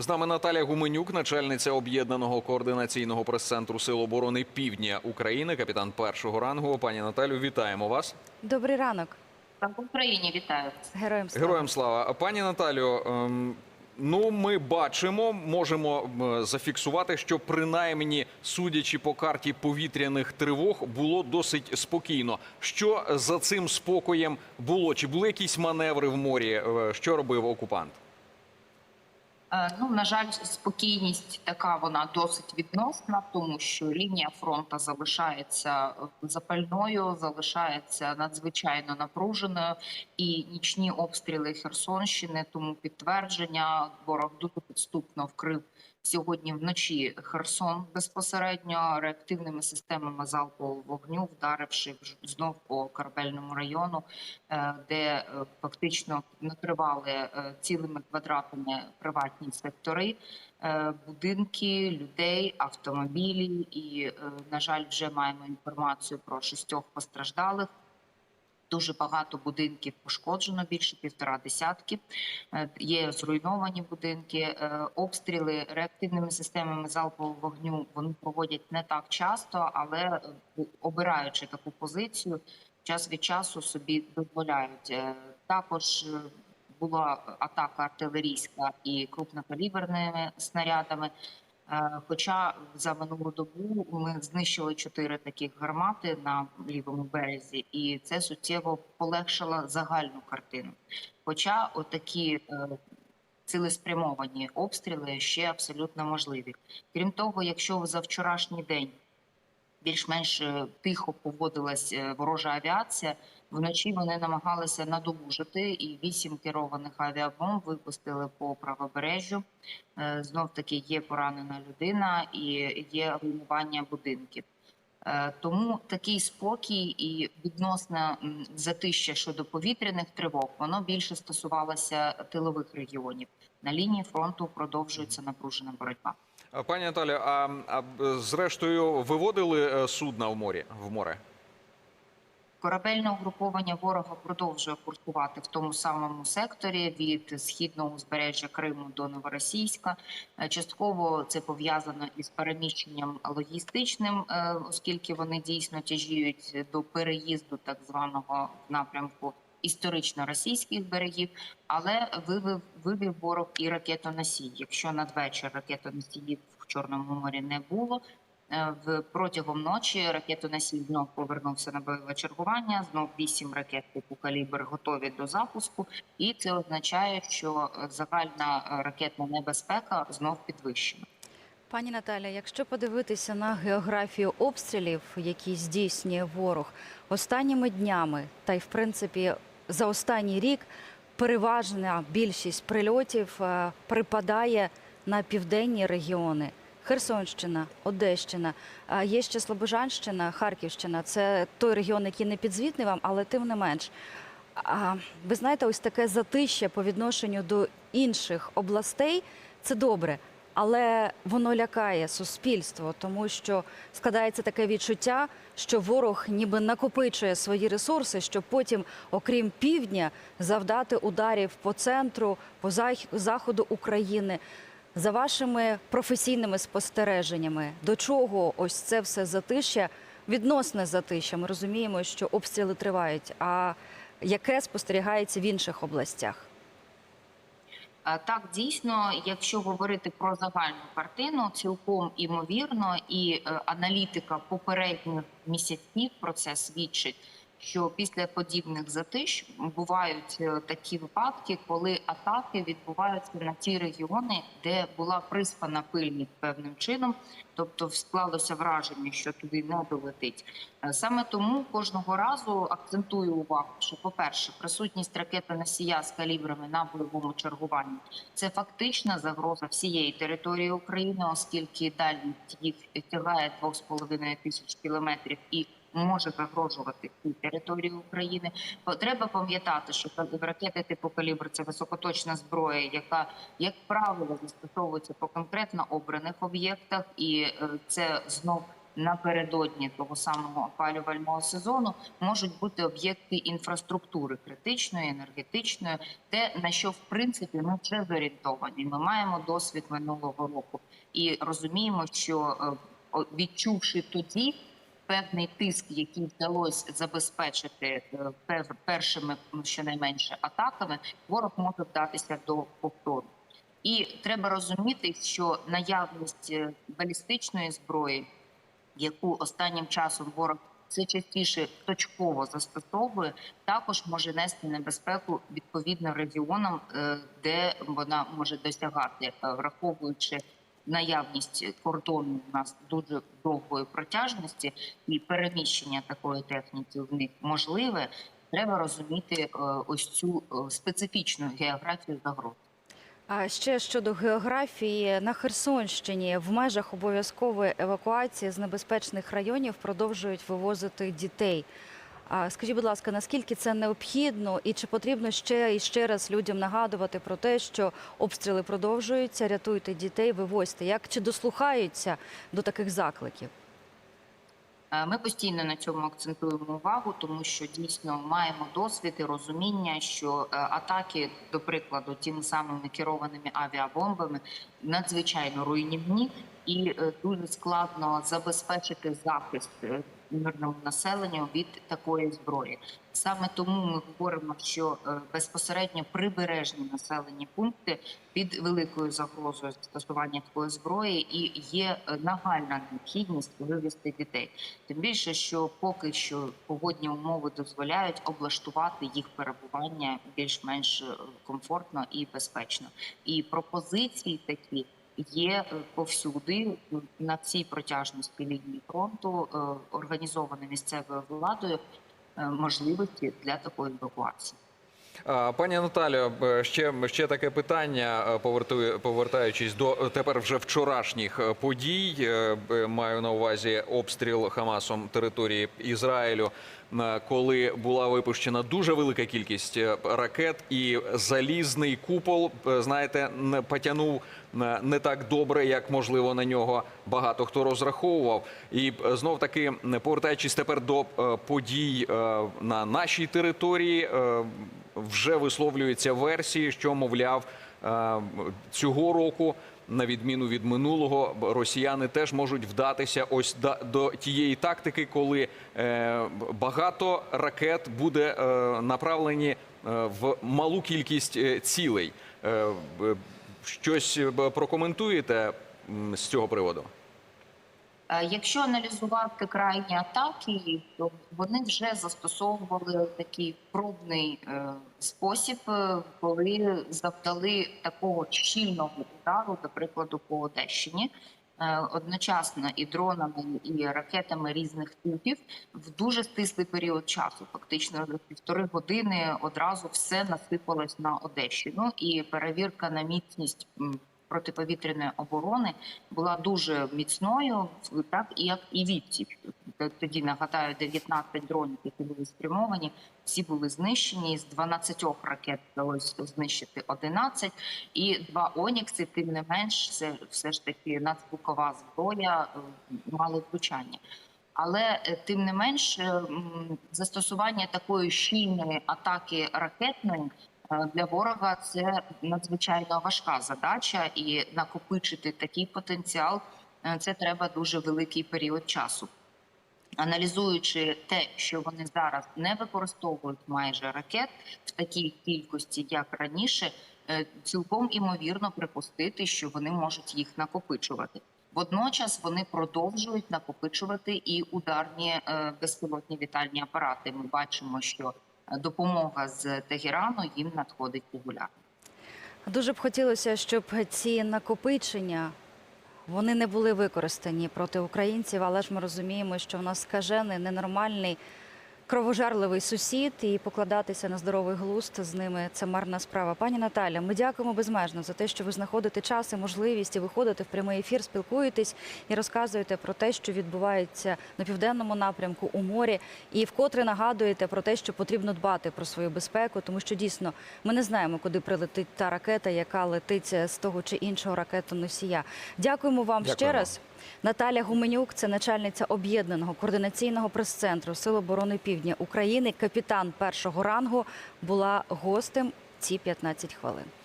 З нами Наталя Гуменюк, начальниця об'єднаного координаційного прес-центру Сил оборони Півдня України, капітан першого рангу. Пані Наталю, вітаємо вас. Добрий ранок. В Україні вітаю. Героям слава. Героям слава. Пані Наталю, ем, ну ми бачимо, можемо зафіксувати, що принаймні, судячи по карті повітряних тривог, було досить спокійно. Що за цим спокоєм було? Чи були якісь маневри в морі? Е, Що робив окупант? Е, Ну, на жаль, спокійність така вона досить відносна, тому що лінія фронту залишається запальною, залишається надзвичайно напруженою, і нічні обстріли Херсонщини, тому підтвердження ворог дуже підступно вкрив сьогодні вночі Херсон безпосередньо реактивними системами залпового вогню, вдаривши знов по корабельному району, е, де е, фактично накривали е, цілими квадратами приватні сектори, будинки, людей, автомобілі. І, на жаль, вже маємо інформацію про шістьох постраждалих. Дуже багато будинків пошкоджено, більше півтора десятки. Е, Є зруйновані будинки. Е, Обстріли реактивними системами залпового вогню вони проводять не так часто, але е, обираючи таку позицію, час від часу собі дозволяють. Також була атака артилерійська і крупнокаліберними снарядами. Е, Хоча за минулу добу ми знищили чотири таких гармати на лівому березі, і це суттєво полегшило загальну картину. Хоча отакі е, цілеспрямовані обстріли ще абсолютно можливі. Крім того, якщо за вчорашній день більш-менш е, тихо поводилась е, ворожа авіація. Вночі вони намагалися надолужити, і вісім керованих авіабомб випустили по правобережжю. Знов таки є поранена людина і є руйнування будинків. Е, Тому такий спокій і відносне затища щодо повітряних тривог воно більше стосувалося тилових регіонів. На лінії фронту продовжується напружена боротьба. А, Пані Наталю, а, а зрештою виводили е, судна в морі в море? Корабельне угруповання ворога продовжує курсувати в тому самому секторі від східного узбережжя Криму до Новоросійська. Е, Частково це пов'язано із переміщенням логістичним, е, оскільки вони дійсно тяжіють до переїзду так званого напрямку історично російських берегів, але вивів вивів ворог і ракетоносій. Якщо надвечір ракетоносіїв в Чорному морі не було. Е, В протягом ночі ракетоносій знов повернувся на бойове чергування. Знов вісім ракет типу калібр готові до запуску, і це означає, що загальна ракетна небезпека знов підвищена. Пані Наталя, якщо подивитися на географію обстрілів, які здійснює ворог останніми днями, та й в принципі за останній рік переважна більшість прильотів е, припадає на південні регіони. Херсонщина, Одещина, є ще Слобожанщина, Харківщина. Це той регіон, який не підзвітний вам, але тим не менш. А ви знаєте, ось таке затища по відношенню до інших областей це добре, але воно лякає суспільство, тому що складається таке відчуття, що ворог ніби накопичує свої ресурси, щоб потім, окрім півдня, завдати ударів по центру, по заходу України. За вашими професійними спостереженнями, до чого ось це все затища, відносне затища? Ми розуміємо, що обстріли тривають. А яке спостерігається в інших областях? Е, Так, дійсно, якщо говорити про загальну картину, цілком імовірно, і е, аналітика попередніх місяців про це свідчить. Що після подібних затищ бувають е, такі випадки, коли атаки відбуваються на ті регіони, де була приспана пильність певним чином, тобто склалося враження, що туди не долетить. Е, Саме тому кожного разу акцентую увагу, що, по-перше, присутність ракети носія з калібрами на бойовому чергуванні це фактична загроза всієї території України, оскільки дальність їх тягає 2,5 тисяч кілометрів і може загрожувати цій території України. Треба пам'ятати, що ракети типу калібр це високоточна зброя, яка як правило застосовується по конкретно обраних об'єктах, і е, це знов напередодні того самого опалювального сезону можуть бути об'єкти інфраструктури критичної, енергетичної, те на що в принципі ми вже зорієнтовані. Ми маємо досвід минулого року і розуміємо, що е, відчувши тоді певний тиск, який вдалося забезпечити е, першими м, щонайменше атаками, ворог може вдатися до повтору. І треба розуміти, що наявність е, балістичної зброї, яку останнім часом ворог все частіше точково застосовує, також може нести небезпеку відповідно регіонам, е, де вона може досягати, враховуючи наявність кордону у нас дуже довгої протяжності і переміщення такої техніки в них можливе. Треба розуміти е, ось цю е, специфічну географію загроз. А ще щодо географії на Херсонщині в межах обов'язкової евакуації з небезпечних районів продовжують вивозити дітей. Скажіть, будь ласка, наскільки це необхідно, і чи потрібно ще і ще раз людям нагадувати про те, що обстріли продовжуються, рятуйте дітей, вивозьте? Як чи дослухаються до таких закликів? Е, Ми постійно на цьому акцентуємо увагу, тому що дійсно маємо досвід і розуміння, що е, атаки, до прикладу, тими самими керованими авіабомбами надзвичайно руйнівні і е, дуже складно забезпечити захист е, мирному населенню від такої зброї. Саме тому ми говоримо, що е, безпосередньо прибережні населені пункти під великою загрозою застосування такої зброї і є нагальна необхідність вивести дітей. Тим більше, що поки що погодні умови дозволяють облаштувати їх перебування більш-менш комфортно і безпечно. І пропозиції такі є е, повсюди на всій протяжності лінії фронту, е, організовані місцевою владою е, можливості для такої евакуації. Пані Наталю, е, ще, ще таке питання, е, повертую- повертаючись до е, тепер вже вчорашніх е, подій. Е, Маю на увазі обстріл Хамасом території Ізраїлю, е, коли була випущена дуже велика кількість е, ракет, і залізний купол, е, знаєте, е, не так добре, як можливо на нього багато хто розраховував. І е, знов таки, повертаючись тепер до е, подій е, на нашій території. е, вже висловлюються версії, що мовляв е, цього року, на відміну від минулого, росіяни теж можуть вдатися ось до тієї тактики, коли е, багато ракет буде е, направлені е, в малу кількість цілей. Щось прокоментуєте з цього приводу? Е, Якщо аналізувати крайні атаки, то вони вже застосовували такий пробний е, спосіб, е, коли завдали такого щільного удару, до прикладу, по Одещині. Одночасно і дронами, і ракетами різних типів в дуже стислий період часу. Фактично за півтори години одразу все насипалось на Одещину, і перевірка на міцність протиповітряної оборони була дуже міцною, так і як і відсіч. Тоді нагадаю, 19 дронів, які були спрямовані, всі були знищені. З 12 ракет вдалося знищити 11, і два Онікси, тим не менш, все, все ж таки надзвукова зброя е, мали влучання. Але е, тим не менш, е, застосування такої щільної атаки ракетної для ворога це надзвичайно важка задача, і накопичити такий потенціал е, це треба дуже великий період часу. Аналізуючи те, що вони зараз не використовують майже ракет в такій кількості, як раніше, е, цілком імовірно припустити, що вони можуть їх накопичувати. Водночас вони продовжують накопичувати і ударні е, безпілотні вітальні апарати. Ми бачимо, що е, допомога з Тегерану їм надходить регулярно. Дуже б хотілося, щоб ці накопичення вони не були використані проти українців, але ж ми розуміємо, що в нас скажений, ненормальний, кровожерливий сусід, і покладатися на здоровий глузд з ними це марна справа. Пані Наталя, ми дякуємо безмежно за те, що ви знаходите час і можливість і виходите в прямий ефір, спілкуєтесь і розказуєте про те, що відбувається на південному напрямку у морі, і вкотре нагадуєте про те, що потрібно дбати про свою безпеку, тому що дійсно ми не знаємо, куди прилетить та ракета, яка летить з того чи іншого ракетоносія. Дякуємо вам ще раз. Наталя Гуменюк, це начальниця об'єднаного координаційного прес-центру Сил оборони Півдня України, капітан першого рангу, була гостем ці 15 хвилин.